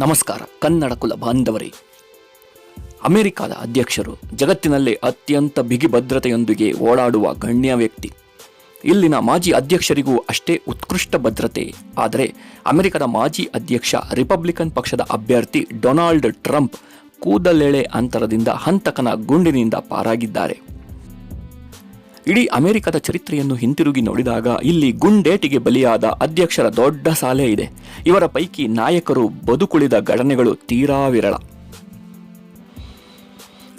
ನಮಸ್ಕಾರ, ಕನ್ನಡ ಕುಲ ಬಾಂಧವರೇ. ಅಮೆರಿಕದ ಅಧ್ಯಕ್ಷರು ಜಗತ್ತಿನಲ್ಲೇ ಅತ್ಯಂತ ಬಿಗಿ ಭದ್ರತೆಯೊಂದಿಗೆ ಓಡಾಡುವ ಗಣ್ಯ ವ್ಯಕ್ತಿ. ಇಲ್ಲಿನ ಮಾಜಿ ಅಧ್ಯಕ್ಷರಿಗೂ ಅಷ್ಟೇ ಉತ್ಕೃಷ್ಟ ಭದ್ರತೆ. ಆದರೆ ಅಮೆರಿಕದ ಮಾಜಿ ಅಧ್ಯಕ್ಷ ರಿಪಬ್ಲಿಕನ್ ಪಕ್ಷದ ಅಭ್ಯರ್ಥಿ ಡೊನಾಲ್ಡ್ ಟ್ರಂಪ್ ಕೂದಲೆಳೆ ಅಂತರದಿಂದ ಹಂತಕನ ಗುಂಡಿನಿಂದ ಪಾರಾಗಿದ್ದಾರೆ. ಇಡೀ ಅಮೆರಿಕದ ಚರಿತ್ರೆಯನ್ನು ಹಿಂತಿರುಗಿ ನೋಡಿದಾಗ ಇಲ್ಲಿ ಗುಂಡೇಟಿಗೆ ಬಲಿಯಾದ ಅಧ್ಯಕ್ಷರ ದೊಡ್ಡ ಸಾಲೆ ಇದೆ. ಇವರ ಪೈಕಿ ನಾಯಕರು ಬದುಕುಳಿದ ಘಟನೆಗಳು ತೀರಾ ವಿರಳ.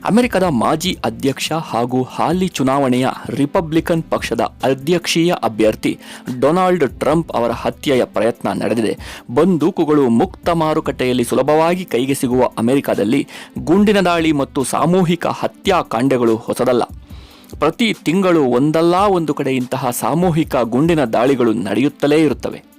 ಅಮೆರಿಕದ ಮಾಜಿ ಅಧ್ಯಕ್ಷ ಹಾಗೂ ಹಾಲಿ ಚುನಾವಣೆಯ ರಿಪಬ್ಲಿಕನ್ ಪಕ್ಷದ ಅಧ್ಯಕ್ಷೀಯ ಅಭ್ಯರ್ಥಿ ಡೊನಾಲ್ಡ್ ಟ್ರಂಪ್ ಅವರ ಹತ್ಯೆಯ ಪ್ರಯತ್ನ ನಡೆದಿದೆ. ಬಂದೂಕುಗಳು ಮುಕ್ತ ಮಾರುಕಟ್ಟೆಯಲ್ಲಿ ಸುಲಭವಾಗಿ ಕೈಗೆ ಸಿಗುವ ಅಮೆರಿಕದಲ್ಲಿ ಗುಂಡಿನ ದಾಳಿ ಮತ್ತು ಸಾಮೂಹಿಕ ಹತ್ಯಾಕಾಂಡಗಳು ಹೊಸದಲ್ಲ. ಪ್ರತಿ ತಿಂಗಳು ಒಂದಲ್ಲ ಒಂದು ಕಡೆ ಇಂತಹ ಸಾಮೂಹಿಕ ಗುಂಡಿನ ದಾಳಿಗಳು ನಡೆಯುತ್ತಲೇ ಇರುತ್ತವೆ.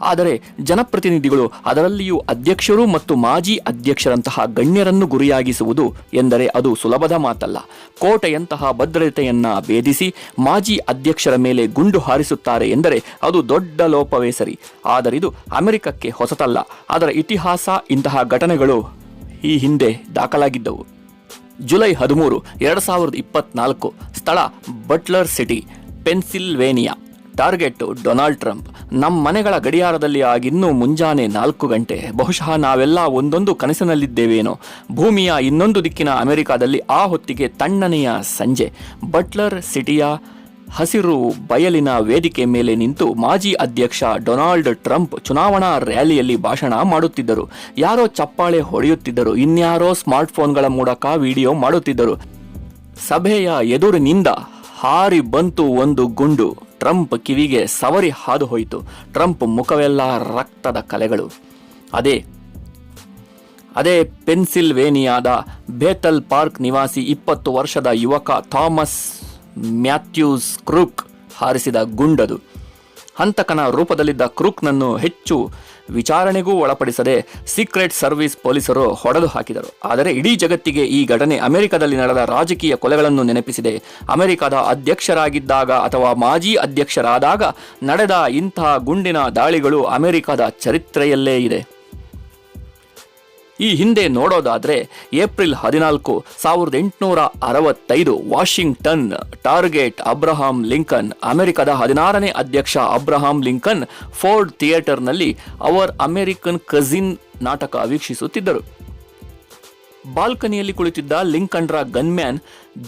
ಆದರೆ ಜನಪ್ರತಿನಿಧಿಗಳು ಅದರಲ್ಲಿಯೂ ಅಧ್ಯಕ್ಷರು ಮತ್ತು ಮಾಜಿ ಅಧ್ಯಕ್ಷರಂತಹ ಗಣ್ಯರನ್ನು ಗುರಿಯಾಗಿಸುವುದು ಎಂದರೆ ಅದು ಸುಲಭದ ಮಾತಲ್ಲ. ಕೋಟೆಯಂತಹ ಭದ್ರತೆಯನ್ನ ಭೇದಿಸಿ ಮಾಜಿ ಅಧ್ಯಕ್ಷರ ಮೇಲೆ ಗುಂಡು ಹಾರಿಸುತ್ತಾರೆ ಎಂದರೆ ಅದು ದೊಡ್ಡ ಲೋಪವೇ ಸರಿ. ಆದರಿದು ಅಮೆರಿಕಕ್ಕೆ ಹೊಸತಲ್ಲ. ಅದರ ಇತಿಹಾಸ ಇಂತಹ ಘಟನೆಗಳು ಈ ಹಿಂದೆ ದಾಖಲಾಗಿದ್ದವು. ಜುಲೈ ಹದಿಮೂರು, ಎರಡು ಸಾವಿರದ ಇಪ್ಪತ್ನಾಲ್ಕು, ಸ್ಥಳ Butler City, Pennsylvania. Target Donald Trump. ನಮ್ಮ ಮನೆಗಳ ಗಡಿಯಾರದಲ್ಲಿ ಆಗಿನ್ನೂ ಮುಂಜಾನೆ ನಾಲ್ಕು ಗಂಟೆ. ಬಹುಶಃ ನಾವೆಲ್ಲ ಒಂದೊಂದು ಕನಸಿನಲ್ಲಿದ್ದೇವೇನೋ. ಭೂಮಿಯ ಇನ್ನೊಂದು ದಿಕ್ಕಿನ ಅಮೆರಿಕಾದಲ್ಲಿ ಆ ಹೊತ್ತಿಗೆ ತಣ್ಣನೆಯ ಸಂಜೆ. ಬಟ್ಲರ್ ಸಿಟಿಯ ಹಸಿರು ಬಯಲಿನ ವೇದಿಕೆ ಮೇಲೆ ನಿಂತು ಮಾಜಿ ಅಧ್ಯಕ್ಷ ಡೊನಾಲ್ಡ್ ಟ್ರಂಪ್ ಚುನಾವಣಾ ರ್ಯಾಲಿಯಲ್ಲಿ ಭಾಷಣ ಮಾಡುತ್ತಿದ್ದರು. ಯಾರೋ ಚಪ್ಪಾಳೆ ಹೊಡೆಯುತ್ತಿದ್ದರು. ಇನ್ಯಾರೋ ಸ್ಮಾರ್ಟ್ಫೋನ್ಗಳ ಮೂಲಕ ವಿಡಿಯೋ ಮಾಡುತ್ತಿದ್ದರು. ಸಭೆಯ ಎದುರಿನಿಂದ ಹಾರಿ ಬಂತು ಒಂದು ಗುಂಡು. ಟ್ರಂಪ್ ಕಿವಿಗೆ ಸವರಿ ಹಾದು ಹೋಯಿತು ಟ್ರಂಪ್ ಮುಖವೆಲ್ಲ ರಕ್ತದ ಕಲೆಗಳು. ಅದೇ ಅದೇ ಪೆನ್ಸಿಲ್ವೇನಿಯಾದ ಬೇತಲ್ ಪಾರ್ಕ್ ನಿವಾಸಿ ಇಪ್ಪತ್ತು ವರ್ಷದ ಯುವಕ ಥಾಮಸ್ ಮ್ಯಾಥ್ಯೂಸ್ ಕ್ರೂಕ್ ಹಾರಿಸಿದ ಗುಂಡದು. ಹಂತಕನ ರೂಪದಲ್ಲಿದ್ದ ಕ್ರೂಕ್ನನ್ನು ಹೆಚ್ಚು ವಿಚಾರಣೆಗೂ ಒಳಪಡಿಸದೆ ಸೀಕ್ರೆಟ್ ಸರ್ವಿಸ್ ಪೊಲೀಸರು ಹೊಡೆದು ಹಾಕಿದರು. ಆದರೆ ಇಡೀ ಜಗತ್ತಿಗೆ ಈ ಘಟನೆ ಅಮೆರಿಕದಲ್ಲಿ ನಡೆದ ರಾಜಕೀಯ ಕೊಲೆಗಳನ್ನು ನೆನಪಿಸಿದೆ. ಅಮೆರಿಕದ ಅಧ್ಯಕ್ಷರಾಗಿದ್ದಾಗ ಅಥವಾ ಮಾಜಿ ಅಧ್ಯಕ್ಷರಾದಾಗ ನಡೆದ ಇಂತಹ ಗುಂಡಿನ ದಾಳಿಗಳು ಅಮೆರಿಕದ ಚರಿತ್ರೆಯಲ್ಲೇ ಇದೆ. ಈ ಹಿಂದೆ ನೋಡೋದಾದರೆ ಏಪ್ರಿಲ್ ಹದಿನಾಲ್ಕು ಸಾವಿರದ ಎಂಟುನೂರ ಅರವತ್ತೈದು ವಾಷಿಂಗ್ಟನ್, ಟಾರ್ಗೆಟ್ ಅಬ್ರಹಾಂ ಲಿಂಕನ್, ಅಮೆರಿಕದ ಹದಿನಾರನೇ ಅಧ್ಯಕ್ಷ ಅಬ್ರಹಾಂ ಲಿಂಕನ್ ಫೋರ್ಡ್ ಥಿಯೇಟರ್ನಲ್ಲಿ ಅವರ್ ಅಮೆರಿಕನ್ ಕಝಿನ್ ನಾಟಕ ವೀಕ್ಷಿಸುತ್ತಿದ್ದರು. ಬಾಲ್ಕನಿಯಲ್ಲಿ ಕುಳಿತಿದ್ದ ಲಿಂಕನ್ರ ಗನ್ಮ್ಯಾನ್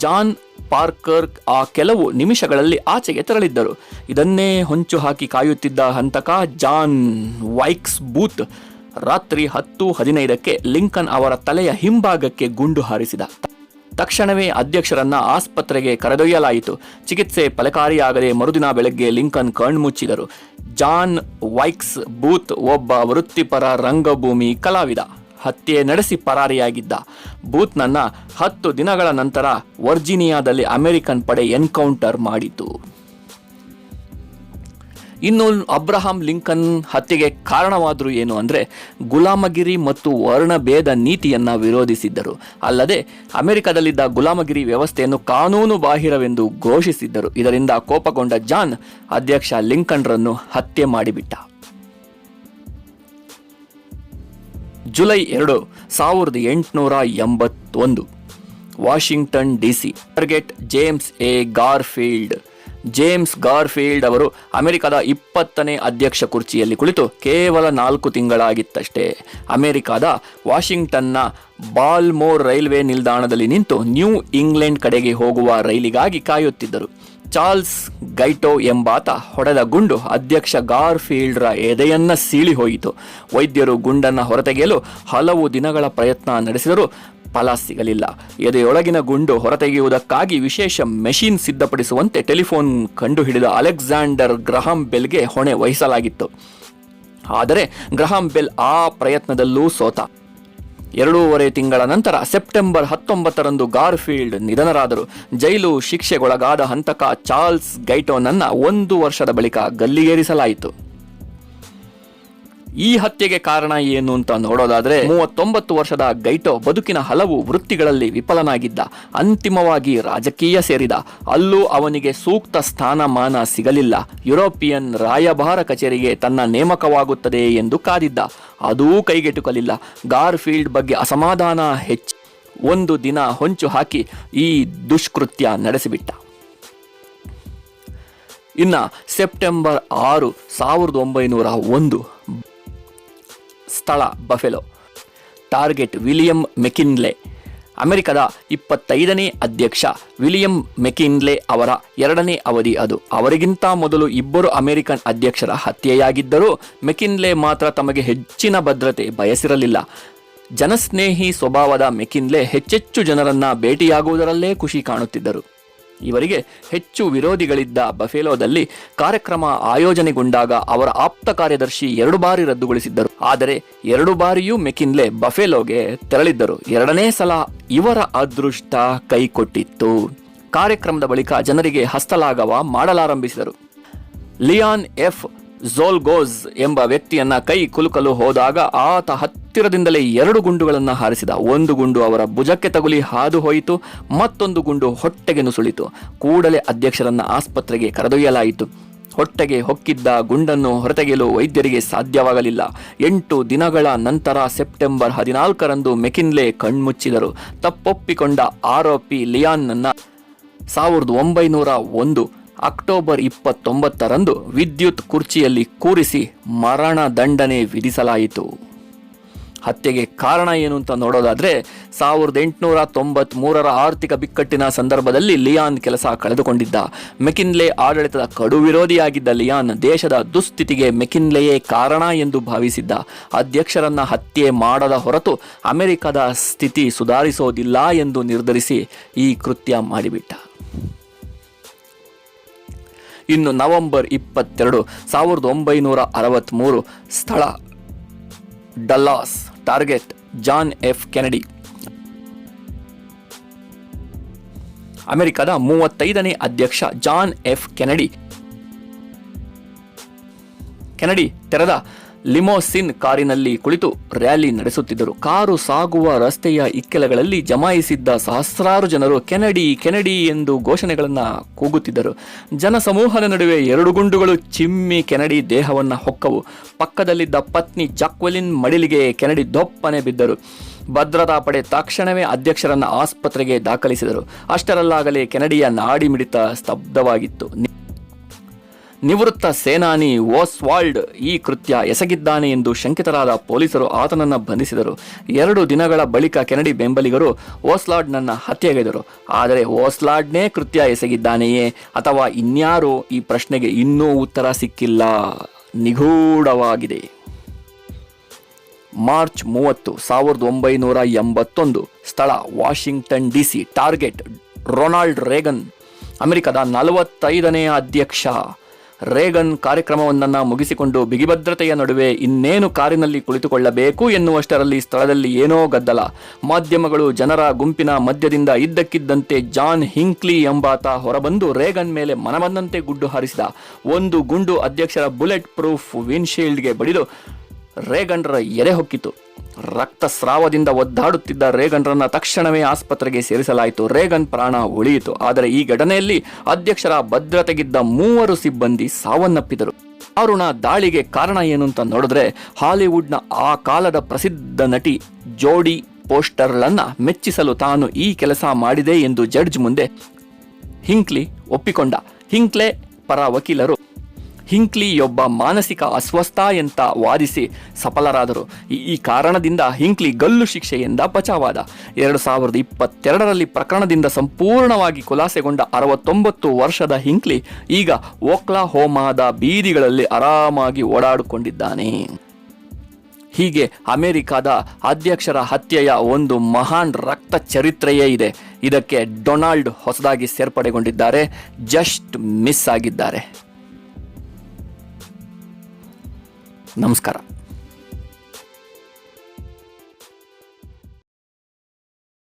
ಜಾನ್ ಪಾರ್ಕರ್ ಆ ಕೆಲವು ನಿಮಿಷಗಳಲ್ಲಿ ಆಚೆಗೆ ತೆರಳಿದ್ದರು. ಇದನ್ನೇ ಹೊಂಚು ಹಾಕಿ ಕಾಯುತ್ತಿದ್ದ ಹಂತಕ ಜಾನ್ ವೈಕ್ಸ್ ಬೂತ್ ರಾತ್ರಿ ಹತ್ತು ಹದಿನೈದಕ್ಕೆ ಲಿಂಕನ್ ಅವರ ತಲೆಯ ಹಿಂಭಾಗಕ್ಕೆ ಗುಂಡು ಹಾರಿಸಿದ. ತಕ್ಷಣವೇ ಅಧ್ಯಕ್ಷರನ್ನ ಆಸ್ಪತ್ರೆಗೆ ಕರೆದೊಯ್ಯಲಾಯಿತು. ಚಿಕಿತ್ಸೆ ಫಲಕಾರಿಯಾಗದೆ ಮರುದಿನ ಬೆಳಗ್ಗೆ ಲಿಂಕನ್ ಕಣ್ಮುಚ್ಚಿದರು. ಜಾನ್ ವೈಕ್ಸ್ ಬೂತ್ ಒಬ್ಬ ವೃತ್ತಿಪರ ರಂಗಭೂಮಿ ಕಲಾವಿದ. ಹತ್ಯೆ ನಡೆಸಿ ಪರಾರಿಯಾಗಿದ್ದ. ಬೂತ್ನನ್ನ ಹತ್ತು ದಿನಗಳ ನಂತರ ವರ್ಜಿನಿಯಾದಲ್ಲಿ ಅಮೆರಿಕನ್ ಪಡೆ ಎನ್ಕೌಂಟರ್ ಮಾಡಿತು. ಇನ್ನು ಅಬ್ರಹಾಂ ಲಿಂಕನ್ ಹತ್ಯೆಗೆ ಕಾರಣವಾದರೂ ಏನು ಅಂದರೆ ಗುಲಾಮಗಿರಿ ಮತ್ತು ವರ್ಣಭೇದ ನೀತಿಯನ್ನು ವಿರೋಧಿಸಿದ್ದರು. ಅಲ್ಲದೆ ಅಮೆರಿಕದಲ್ಲಿದ್ದ ಗುಲಾಮಗಿರಿ ವ್ಯವಸ್ಥೆಯನ್ನು ಕಾನೂನು ಬಾಹಿರವೆಂದು ಘೋಷಿಸಿದ್ದರು. ಇದರಿಂದ ಕೋಪಗೊಂಡ ಜಾನ್ ಅಧ್ಯಕ್ಷ ಲಿಂಕನ್ರನ್ನು ಹತ್ಯೆ ಮಾಡಿಬಿಟ್ಟ. ಜುಲೈ ಎರಡು ಸಾವಿರದ ಎಂಟುನೂರ ಎಂಬತ್ತೊಂದು. Washington DC. Target James A Garfield. James Garfield ಅವರು ಅಮೆರಿಕದ ಇಪ್ಪತ್ತನೇ ಅಧ್ಯಕ್ಷ ಕುರ್ಚಿಯಲ್ಲಿ ಕುಳಿತು ಕೇವಲ ನಾಲ್ಕು ತಿಂಗಳಾಗಿತ್ತಷ್ಟೇ. ಅಮೆರಿಕದ ವಾಷಿಂಗ್ಟನ್ನ ಬಾಲ್ಮೋರ್ ರೈಲ್ವೆ ನಿಲ್ದಾಣದಲ್ಲಿ ನಿಂತು ನ್ಯೂ ಇಂಗ್ಲೆಂಡ್ ಕಡೆಗೆ ಹೋಗುವ ರೈಲಿಗಾಗಿ ಕಾಯುತ್ತಿದ್ದರು. ಚಾರ್ಲ್ಸ್ ಗೈಟೋ ಎಂಬಾತ ಹೊಡೆದ ಗುಂಡು ಅಧ್ಯಕ್ಷ ಗಾರ್ಫೀಲ್ಡ್ರ ಎದೆಯನ್ನ ಸೀಳಿ ಹೋಯಿತು ವೈದ್ಯರು ಗುಂಡನ್ನು ಹೊರತೆಗೆಯಲು ಹಲವು ದಿನಗಳ ಪ್ರಯತ್ನ ನಡೆಸಿದರೂ ಫಲ ಸಿಗಲಿಲ್ಲ ಎದೆಯೊಳಗಿನ ಗುಂಡು ಹೊರತೆಗೆಯುವುದಕ್ಕಾಗಿ ವಿಶೇಷ ಮೆಷಿನ್ ಸಿದ್ಧಪಡಿಸುವಂತೆ ಟೆಲಿಫೋನ್ ಕಂಡುಹಿಡಿದ ಅಲೆಕ್ಸಾಂಡರ್ ಗ್ರಹಾಂ ಬೆಲ್ಗೆ ಹೊಣೆ ವಹಿಸಲಾಗಿತ್ತು. ಆದರೆ ಗ್ರಹಾಂ ಬೆಲ್ ಆ ಪ್ರಯತ್ನದಲ್ಲೂ ಸೋತ. ಎರಡೂವರೆ ತಿಂಗಳ ನಂತರ ಸೆಪ್ಟೆಂಬರ್ ಹತ್ತೊಂಬತ್ತರಂದು ಗಾರ್ಫೀಲ್ಡ್ ನಿಧನರಾದರು. ಜೈಲು ಶಿಕ್ಷೆಗೊಳಗಾದ ಹಂತಕ ಚಾರ್ಲ್ಸ್ ಗೈಟೋನನ್ನು ಒಂದು ವರ್ಷದ ಬಳಿಕ ಗಲ್ಲಿಗೇರಿಸಲಾಯಿತು. ಈ ಹತ್ಯೆಗೆ ಕಾರಣ ಏನು ಅಂತ ನೋಡೋದಾದ್ರೆ ಮೂವತ್ತೊಂಬತ್ತು ವರ್ಷದ ಗೈಟೋ ಬದುಕಿನ ಹಲವು ವೃತ್ತಿಗಳಲ್ಲಿ ವಿಫಲನಾಗಿದ್ದ, ಅಂತಿಮವಾಗಿ ರಾಜಕೀಯ ಸೇರಿದ. ಅಲ್ಲೂ ಅವನಿಗೆ ಸೂಕ್ತ ಸ್ಥಾನಮಾನ ಸಿಗಲಿಲ್ಲ. ಯುರೋಪಿಯನ್ ರಾಯಭಾರ ಕಚೇರಿಗೆ ತನ್ನ ನೇಮಕವಾಗುತ್ತದೆ ಎಂದು ಕಾದಿದ್ದ. ಅದೂ ಕೈಗೆಟುಕಲಿಲ್ಲ. ಗಾರ್ಫೀಲ್ಡ್ ಬಗ್ಗೆ ಅಸಮಾಧಾನ ಹೆಚ್ಚು ಒಂದು ದಿನ ಹೊಂಚು ಹಾಕಿ ಈ ದುಷ್ಕೃತ್ಯ ನಡೆಸಿಬಿಟ್ಟ. ಇನ್ನ ಸೆಪ್ಟೆಂಬರ್ ಆರು, ಸಾವಿರದ ಒಂಬೈನೂರ ಒಂದು ಸ್ಥಳ ಬಫೆಲೋ. ಟಾರ್ಗೆಟ್ ವಿಲಿಯಂ ಮೆಕಿನ್ಲೆ ಅಮೆರಿಕದ ಇಪ್ಪತ್ತೈದನೇ ಅಧ್ಯಕ್ಷ ವಿಲಿಯಂ ಮೆಕಿನ್ಲೆ ಅವರ ಎರಡನೇ ಅವಧಿ ಅದು. ಅವರಿಗಿಂತ ಮೊದಲು ಇಬ್ಬರು ಅಮೆರಿಕನ್ ಅಧ್ಯಕ್ಷರ ಹತ್ಯೆಯಾಗಿದ್ದರೂ ಮೆಕಿನ್ಲೆ ಮಾತ್ರ ತಮಗೆ ಹೆಚ್ಚಿನ ಭದ್ರತೆ ಬಯಸಿರಲಿಲ್ಲ. ಜನಸ್ನೇಹಿ ಸ್ವಭಾವದ ಮೆಕಿನ್ಲೆ ಹೆಚ್ಚೆಚ್ಚು ಜನರನ್ನ ಭೇಟಿಯಾಗುವುದರಲ್ಲೇ ಖುಷಿ ಕಾಣುತ್ತಿದ್ದರು. ಇವರಿಗೆ ಹೆಚ್ಚು ವಿರೋಧಿಗಳಿದ್ದ ಬಫೆಲೋದಲ್ಲಿ ಕಾರ್ಯಕ್ರಮ ಆಯೋಜನೆಗೊಂಡಾಗ ಅವರ ಆಪ್ತ ಕಾರ್ಯದರ್ಶಿ ಎರಡು ಬಾರಿ ರದ್ದುಗೊಳಿಸಿದ್ದರು. ಆದರೆ ಎರಡು ಬಾರಿಯೂ ಮೆಕಿನ್ಲೆ ಬಫೆಲೋಗೆ ತೆರಳಿದ್ದರು. ಎರಡನೇ ಸಲ ಇವರ ಅದೃಷ್ಟ ಕೈಕೊಟ್ಟಿತ್ತು. ಕಾರ್ಯಕ್ರಮದ ಬಳಿಕ ಜನರಿಗೆ ಹಸ್ತಲಾಘವ ಮಾಡಲಾರಂಭಿಸಿದರು. Lyon F. ಝೋಲ್ಗೋಸ್ ಎಂಬ ವ್ಯಕ್ತಿಯನ್ನ ಕೈ ಕುಲುಕಲು ಹೋದಾಗ ಆತ ಹತ್ತಿರದಿಂದಲೇ ಎರಡು ಗುಂಡುಗಳನ್ನು ಹಾರಿಸಿದ. ಒಂದು ಗುಂಡು ಅವರ ಭುಜಕ್ಕೆ ತಗುಲಿ ಹಾದು ಹೋಯಿತು, ಮತ್ತೊಂದು ಗುಂಡು ಹೊಟ್ಟೆಗೆ ನುಸುಳಿತು. ಕೂಡಲೇ ಅಧ್ಯಕ್ಷರನ್ನ ಆಸ್ಪತ್ರೆಗೆ ಕರೆದೊಯ್ಯಲಾಯಿತು. ಹೊಟ್ಟೆಗೆ ಹೊಕ್ಕಿದ್ದ ಗುಂಡನ್ನು ಹೊರತೆಗೆಯಲು ವೈದ್ಯರಿಗೆ ಸಾಧ್ಯವಾಗಲಿಲ್ಲ. ಎಂಟು ದಿನಗಳ ನಂತರ ಸೆಪ್ಟೆಂಬರ್ ಹದಿನಾಲ್ಕರಂದು ಮೆಕಿನ್ಲೆ ಕಣ್ಮುಚ್ಚಿದರು. ತಪ್ಪೊಪ್ಪಿಕೊಂಡ ಆರೋಪಿ ಲಿಯಾನ್ನನ್ನ ಸಾವಿರದ ಒಂಬೈನೂರ ಒಂದು ಅಕ್ಟೋಬರ್ ಇಪ್ಪತ್ತೊಂಬತ್ತರಂದು ವಿದ್ಯುತ್ ಕುರ್ಚಿಯಲ್ಲಿ ಕೂರಿಸಿ ಮರಣ ದಂಡನೆ ವಿಧಿಸಲಾಯಿತು. ಹತ್ಯೆಗೆ ಕಾರಣ ಏನು ಅಂತ ನೋಡೋದಾದ್ರೆ, ಸಾವಿರದ ಎಂಟುನೂರ ತೊಂಬತ್ ಮೂರರ ಆರ್ಥಿಕ ಬಿಕ್ಕಟ್ಟಿನ ಸಂದರ್ಭದಲ್ಲಿ ಲಿಯಾನ್ ಕೆಲಸ ಕಳೆದುಕೊಂಡಿದ್ದ. ಮೆಕಿನ್ಲೆ ಆಡಳಿತದ ಕಡು ವಿರೋಧಿಯಾಗಿದ್ದ ಲಿಯಾನ್ ದೇಶದ ದುಸ್ಥಿತಿಗೆ ಮೆಕಿನ್ಲೆಯೇ ಕಾರಣ ಎಂದು ಭಾವಿಸಿದ್ದ. ಅಧ್ಯಕ್ಷರನ್ನ ಹತ್ಯೆ ಮಾಡದ ಹೊರತು ಅಮೆರಿಕದ ಸ್ಥಿತಿ ಸುಧಾರಿಸೋದಿಲ್ಲ ಎಂದು ನಿರ್ಧರಿಸಿ ಈ ಕೃತ್ಯ ಮಾಡಿಬಿಟ್ಟ. ಇನ್ನು ನವೆಂಬರ್ ಇಪ್ಪತ್ತೆರಡು, ಸಾವಿರದ ಒಂಬೈನೂರ ಅರವತ್ತ್ಮೂರು ಸ್ಥಳ Dallas. Target John F Kennedy. ಅಮೆರಿಕದ ಮೂವತ್ತೈದನೇ ಅಧ್ಯಕ್ಷ ಜಾನ್ ಎಫ್ ಕೆನಡಿ. ಕೆನಡಿ ತೆರೆದ ಲಿಮೋಸಿನ್ ಕಾರಿನಲ್ಲಿ ಕುಳಿತು ರ್ಯಾಲಿ ನಡೆಸುತ್ತಿದ್ದರು. ಕಾರು ಸಾಗುವ ರಸ್ತೆಯ ಇಕ್ಕೆಲಗಳಲ್ಲಿ ಜಮಾಯಿಸಿದ್ದ ಸಹಸ್ರಾರು ಜನರು ಕೆನಡಿ ಕೆನಡಿ ಎಂದು ಘೋಷಣೆಗಳನ್ನು ಕೂಗುತ್ತಿದ್ದರು. ಜನಸಮೂಹದ ನಡುವೆ ಎರಡು ಗುಂಡುಗಳು ಚಿಮ್ಮಿ ಕೆನಡಿ ದೇಹವನ್ನು ಹೊಕ್ಕವು. ಪಕ್ಕದಲ್ಲಿದ್ದ ಪತ್ನಿ ಜಾಕ್ವೆಲಿನ್ ಮಡಿಲಿಗೆ ಕೆನಡಿ ದೊಪ್ಪನೆ ಬಿದ್ದರು. ಭದ್ರತಾ ಪಡೆ ತಕ್ಷಣವೇ ಅಧ್ಯಕ್ಷರನ್ನ ಆಸ್ಪತ್ರೆಗೆ ದಾಖಲಿಸಿದರು. ಅಷ್ಟರಲ್ಲಾಗಲೇ ಕೆನಡಿಯ ನಾಡಿ ಮಿಡಿತ ಸ್ತಬ್ಧವಾಗಿತ್ತು. ನಿವೃತ್ತ ಸೇನಾನಿ ಓಸ್ವಾಲ್ಡ್ ಈ ಕೃತ್ಯ ಎಸಗಿದ್ದಾನೆ ಎಂದು ಶಂಕಿತರಾದ ಪೊಲೀಸರು ಆತನನ್ನು ಬಂಧಿಸಿದರು. ಎರಡು ದಿನಗಳ ಬಳಿಕ ಕೆನಡಿ ಬೆಂಬಲಿಗರು ಓಸ್ಲಾಡ್ನನ್ನು ಹತ್ಯೆಗೈದರು. ಆದರೆ ಓಸ್ಲಾಡ್ನೇ ಕೃತ್ಯ ಎಸಗಿದ್ದಾನೆಯೇ ಅಥವಾ ಇನ್ಯಾರೋ ಈ ಪ್ರಶ್ನೆಗೆ ಇನ್ನೂ ಉತ್ತರ ಸಿಕ್ಕಿಲ್ಲ. ನಿಗೂಢವಾಗಿದೆ. ಮಾರ್ಚ್ ಮೂವತ್ತು, ಸಾವಿರದ ಒಂಬೈನೂರ ಎಂಬತ್ತೊಂದು, ಸ್ಥಳ Washington DC, target Ronald Reagan, ಅಮೆರಿಕದ ನಲವತ್ತೈದನೇ ಅಧ್ಯಕ್ಷ. ರೇಗನ್ ಕಾರ್ಯಕ್ರಮವೊಂದನ್ನು ಮುಗಿಸಿಕೊಂಡು ಬಿಗಿಭದ್ರತೆಯ ನಡುವೆ ಇನ್ನೇನು ಕಾರಿನಲ್ಲಿ ಕುಳಿತುಕೊಳ್ಳಬೇಕು ಎನ್ನುವಷ್ಟರಲ್ಲಿ ಸ್ಥಳದಲ್ಲಿ ಏನೋ ಗದ್ದಲ. ಮಾಧ್ಯಮಗಳು ಜನರ ಗುಂಪಿನ ಮಧ್ಯದಿಂದ ಇದ್ದಕ್ಕಿದ್ದಂತೆ ಜಾನ್ ಹಿಂಕ್ಲಿ ಎಂಬಾತ ಹೊರಬಂದು ರೇಗನ್ ಮೇಲೆ ಮನಬಂದಂತೆ ಗುಡ್ಡು ಹಾರಿಸಿದ. ಒಂದು ಗುಂಡು ಅಧ್ಯಕ್ಷರ ಬುಲೆಟ್ ಪ್ರೂಫ್ ವಿನ್ಶೀಲ್ಡ್ಗೆ ಬಡಿದು ರೇಗನ್ರ ಎರೆ ಹೊಕ್ಕಿತು. ರಕ್ತಸ್ರಾವದಿಂದ ಒದ್ದಾಡುತ್ತಿದ್ದ ರೇಗನ್ರನ್ನ ತಕ್ಷಣವೇ ಆಸ್ಪತ್ರೆಗೆ ಸೇರಿಸಲಾಯಿತು. ರೇಗನ್ ಪ್ರಾಣ ಉಳಿಯಿತು. ಆದರೆ ಈ ಘಟನೆಯಲ್ಲಿ ಅಧ್ಯಕ್ಷರ ಭದ್ರತೆಗಿದ್ದ ಮೂವರು ಸಿಬ್ಬಂದಿ ಸಾವನ್ನಪ್ಪಿದರು. ಅರುಣ ದಾಳಿಗೆ ಕಾರಣ ಏನು ಅಂತ ನೋಡಿದ್ರೆ ಹಾಲಿವುಡ್ನ ಆ ಕಾಲದ ಪ್ರಸಿದ್ಧ ನಟಿ ಜೋಡಿ ಪೋಸ್ಟರ್ಲನ್ನ ಮೆಚ್ಚಿಸಲು ತಾನು ಈ ಕೆಲಸ ಮಾಡಿದೆ ಎಂದು ಜಡ್ಜ್ ಮುಂದೆ ಹಿಂಕ್ಲಿ ಒಪ್ಪಿಕೊಂಡ. ಹಿಂಕ್ಲೆ ಪರ ವಕೀಲರು ಹಿಂಕ್ಲಿಯೊಬ್ಬ ಮಾನಸಿಕ ಅಸ್ವಸ್ಥ ಎಂತ ವಾದಿಸಿ ಸಫಲರಾದರು. ಈ- ಕಾರಣದಿಂದ ಹಿಂಕ್ಲಿ ಗಲ್ಲು ಶಿಕ್ಷೆಯಿಂದ ಬಚಾವಾದ ಎರಡು ಸಾವಿರದ ಇಪ್ಪತ್ತೆರಡರಲ್ಲಿ ಪ್ರಕರಣದಿಂದ ಸಂಪೂರ್ಣವಾಗಿ ಖುಲಾಸೆಗೊಂಡ ಅರವತ್ತೊಂಬತ್ತು ವರ್ಷದ ಹಿಂಕ್ಲಿ ಈಗ ಓಕ್ಲಾ ಹೋಮಾದ ಬೀದಿಗಳಲ್ಲಿ ಆರಾಮಾಗಿ ಓಡಾಡಿಕೊಂಡಿದ್ದಾನೆ. ಹೀಗೆ ಅಮೆರಿಕದ ಅಧ್ಯಕ್ಷರ ಹತ್ಯೆಯ ಒಂದು ಮಹಾನ್ ರಕ್ತ ಚರಿತ್ರೆಯೇ ಇದೆ. ಇದಕ್ಕೆ ಡೊನಾಲ್ಡ್ ಹೊಸದಾಗಿ ಸೇರ್ಪಡೆಗೊಂಡಿದ್ದಾರೆ. ಜಸ್ಟ್ ಮಿಸ್ ಆಗಿದ್ದಾರೆ. ನಮಸ್ಕಾರ